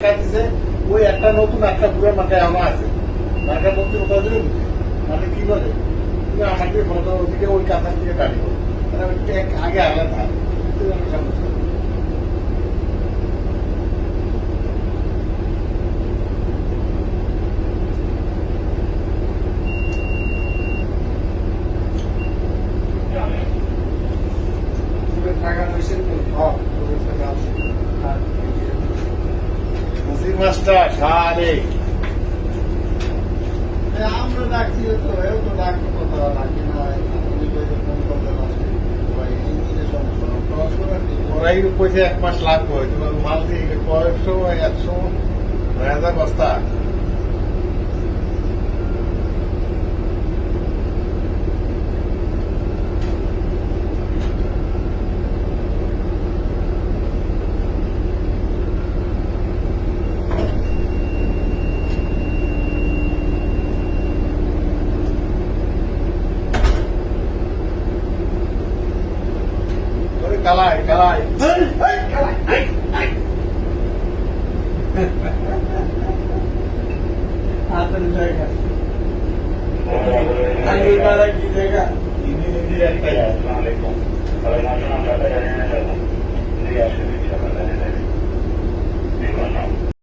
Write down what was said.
দিছে, ওই একটা নতুন একটা পুরো মাথায় আমার আছে। মাঠে মধ্যে কোথাও দিলে মানে কি বলে? তুমি আমাকে ওদিকে ওই কাঁথার দিকে মানে আগে আলাদা। আমি মাস্টার সারে আমরা ডাকছি তো এও তো ডাকতে কথা ডাকি না ওরাই কইছে এক মাস লাগবে তোমার মাল দিয়ে কয়েকশো একশো হাজার বস্তা। Kalai, Kalai. Hey, hey, Kalai, hey, hey. आतन जाएगा अंगूर वाला कीजिएगा